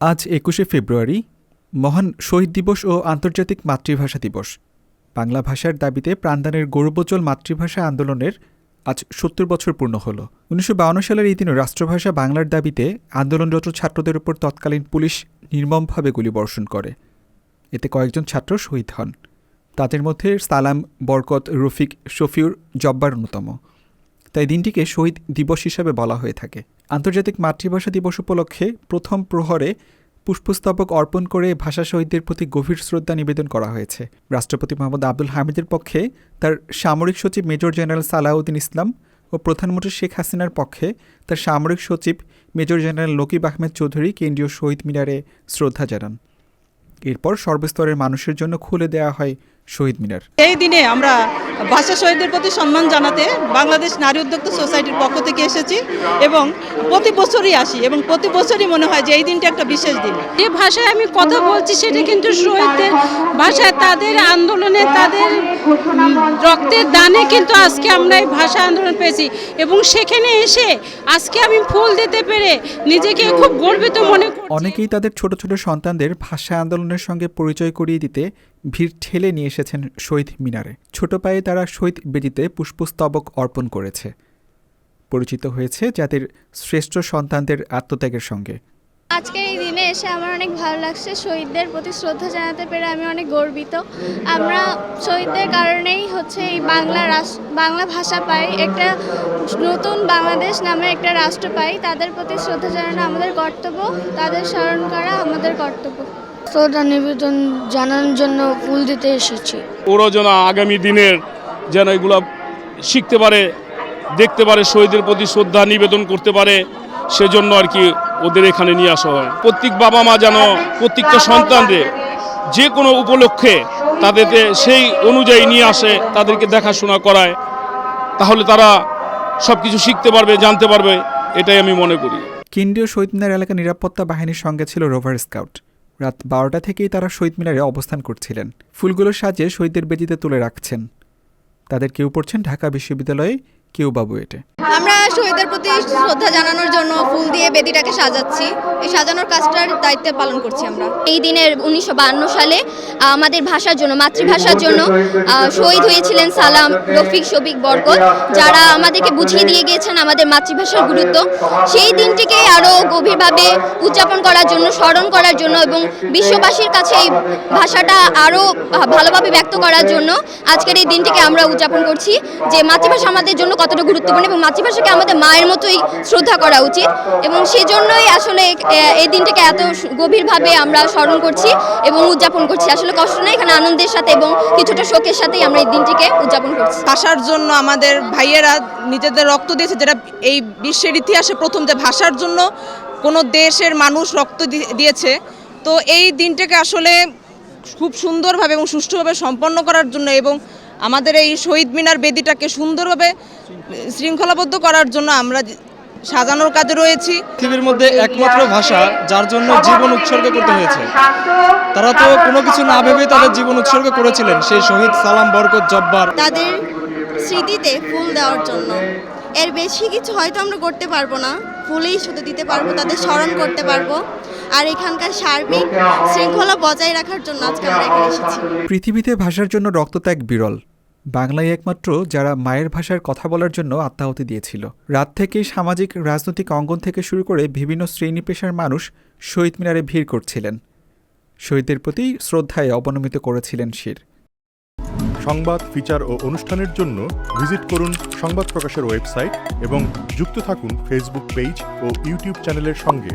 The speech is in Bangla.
আজ একুশে ফেব্রুয়ারি, মহান শহীদ দিবস ও আন্তর্জাতিক মাতৃভাষা দিবস। বাংলা ভাষার দাবিতে প্রাণদানের গৌরবোজ্জ্বল মাতৃভাষা আন্দোলনের আজ সত্তর বছর পূর্ণ হল। উনিশশো সালের এই দিনে রাষ্ট্রভাষা বাংলার দাবিতে আন্দোলনরত ছাত্রদের উপর তৎকালীন পুলিশ নির্মমভাবে গুলিবর্ষণ করে। এতে কয়েকজন ছাত্র শহীদ হন। তাদের মধ্যে সালাম বরকত রফিক শফিউর জব্বার অন্যতম। তাই দিনটিকে শহীদ দিবস হিসাবে বলা হয়ে থাকে। আন্তর্জাতিক মাতৃভাষা দিবস উপলক্ষে প্রথম প্রহরে পুষ্পস্তবক অর্পণ করে ভাষা শহীদদের প্রতি গভীর শ্রদ্ধা নিবেদন করা হয়েছে। রাষ্ট্রপতি মোহাম্মদ আব্দুল হামিদের পক্ষে তার সামরিক সচিব মেজর জেনারেল সালাউদ্দিন ইসলাম ও প্রধানমন্ত্রী শেখ হাসিনার পক্ষে তার সামরিক সচিব মেজর জেনারেল লকিব আহমেদ চৌধুরী কেন্দ্রীয় শহীদ মিনারে শ্রদ্ধা জানান। এরপর সর্বস্তরের মানুষের জন্য খুলে দেওয়া হয় শহীদ মিনার। এই দিনে আমরা ভাষা শহীদদের প্রতি সম্মান জানাতে বাংলাদেশ নারী উদ্যোক্তা সোসাইটির পক্ষ থেকে এসেছি এবং প্রতি বছরই আসি এবং প্রতি বছরই মনে হয় যে এই দিনটা একটা বিশেষ দিন। যে ভাষায় আমি কথা বলছি সেটা কিন্তু শহীদদের ভাষায় তাদের আন্দোলনে তাদের রক্তের দানে কিন্তু আজকে আমরা এই ভাষা আন্দোলন পেয়েছি। এবং সেখানে এসে আজকে আমি ফুল দিতে পেরে নিজেকে খুব গর্বিত মনে করছি। অনেকেই তাদের ছোট ছোট সন্তানদের ভাষা আন্দোলনের সঙ্গে পরিচয় করিয়ে দিতে ভিড় ঠেলে নিয়ে এসেছেন শহীদ মিনারে। ছোট পায়ে তারা শহীদ বেদিতে পুষ্পস্তবক অর্পণ করেছে। পরিচিত হয়েছে যাদের শ্রেষ্ঠ সন্তানদের আত্মত্যাগের সঙ্গে। আজকের এই দিনে এসে আমার অনেক ভালো লাগছে। শহীদদের প্রতি শ্রদ্ধা জানাতে পেরে আমি অনেক গর্বিত। আমরা শহীদদের কারণেই হচ্ছে এই বাংলা বাংলা ভাষা পাই। একটা নতুন বাংলাদেশ নামে একটা রাষ্ট্র পাই। তাদের প্রতি শ্রদ্ধা জানানো আমাদের কর্তব্য। তাদের স্মরণ করা আমাদের কর্তব্য। শ্রদ্ধা নিবেদন জানানোর জন্য ফুল দিতে এসেছি। ওরা যেন আগামী দিনের যেন এগুলো শিখতে পারে দেখতে পারে শহীদের প্রতি শ্রদ্ধা নিবেদন করতে পারে সেজন্য আর কি ওদের এখানে নিয়ে আসা হয়। প্রত্যেক বাবা মা যেন প্রত্যেকটা সন্তানদের যে কোনো উপলক্ষে তাদেরকে সেই অনুযায়ী নিয়ে আসে তাদেরকে দেখাশোনা করায় তাহলে তারা সব কিছু শিখতে পারবে জানতে পারবে এটাই আমি মনে করি। কেন্দ্রীয় শহীদ মিনার এলাকা নিরাপত্তা বাহিনীর সঙ্গে ছিল রোভার স্কাউট। রাত বারোটা থেকেই তারা শহীদ মিনারে অবস্থান করছিলেন। ফুলগুলো সাজে শহীদদের বেদিতে তুলে রাখছেন। তাদের কেউ পড়ছেন ঢাকা বিশ্ববিদ্যালয়ে কেউ বাবু এটে আমরা শহীদদের প্রতি শ্রদ্ধা জানানোর জন্য ফুল দিয়ে বেদিটাকে সাজাচ্ছি। এই সাজানোর কাজটার দায়িত্ব পালন করছি আমরা। এই দিনের উনিশশো সালে আমাদের ভাষার জন্য, মাতৃভাষার জন্য শহীদ হয়েছিলেন সালাম রফিক শফিক বরকত, যারা আমাদেরকে বুঝিয়ে দিয়ে গিয়েছেন আমাদের মাতৃভাষার গুরুত্ব। সেই দিনটিকে আরও গভীরভাবে উদযাপন করার জন্য, স্মরণ করার জন্য এবং বিশ্ববাসীর কাছে এই ভাষাটা আরও ভালোভাবে ব্যক্ত করার জন্য আজকের এই দিনটিকে আমরা উদযাপন করছি। যে মাতৃভাষা আমাদের জন্য কতটা গুরুত্বপূর্ণ এবং মাতৃভাষাকে আমাদের মায়ের মতোই শ্রদ্ধা করা উচিত এবং সেই জন্যই আসলে এই দিনটিকে এত গভীরভাবে আমরা স্মরণ করছি এবং উদযাপন করছি। আসলে কষ্ট নেই, এখানে আনন্দের সাথে এবং কিছুটা শোকের সাথেই আমরা এই দিনটিকে উদযাপন করছি। ভাষার জন্য আমাদের ভাইয়েরা নিজেদের রক্ত দিয়েছে, যেটা এই বিশ্বের ইতিহাসে প্রথম যে ভাষার জন্য কোনো দেশের মানুষ রক্ত দিয়েছে। তো এই দিনটাকে আসলে খুব সুন্দরভাবে এবং সুষ্ঠুভাবে সম্পন্ন করার জন্য এবং আমাদের এই শহীদ মিনার বেদিটাকে সুন্দরভাবে শৃঙ্খলাবদ্ধ করার জন্য আমরা সাজানোর কাজে রয়েছি। পৃথিবীর মধ্যে একমাত্র ভাষা যার জন্য জীবন উৎসর্গ করতে হয়েছে। তারা তো কোনো কিছু না ভেবেই তাদের জীবন উৎসর্গ করেছিলেন সেই শহীদ সালাম বরকত জব্বার। তাদের স্মৃতিতে ফুল দেওয়ার জন্য। এর বেশি কিছু হয়তো আমরা করতে পারব না। ফুলেই শুধু দিতে পারব তাদের স্মরণ করতে পারব। আর এখানকার সার্বিক শৃঙ্খলা বজায় রাখার জন্য আজকে আমরা এখানে এসেছি। পৃথিবীতে ভাষার জন্য রক্তত্যাগ বিরল। বাংলায় একমাত্র যারা মায়ের ভাষার কথা বলার জন্য আত্মাহতি দিয়েছিল। রাত থেকেই সামাজিক, রাজনৈতিক অঙ্গন থেকে শুরু করে বিভিন্ন শ্রেণি পেশার মানুষ শহীদ মিনারে ভিড় করছিলেন। শহীদদের প্রতি শ্রদ্ধায় অবনমিত করেছিলেন শির। সংবাদ, ফিচার ও অনুষ্ঠানের জন্য ভিজিট করুন সংবাদ প্রকাশের ওয়েবসাইট এবং যুক্ত থাকুন ফেসবুক পেজ ও ইউটিউব চ্যানেলের সঙ্গে।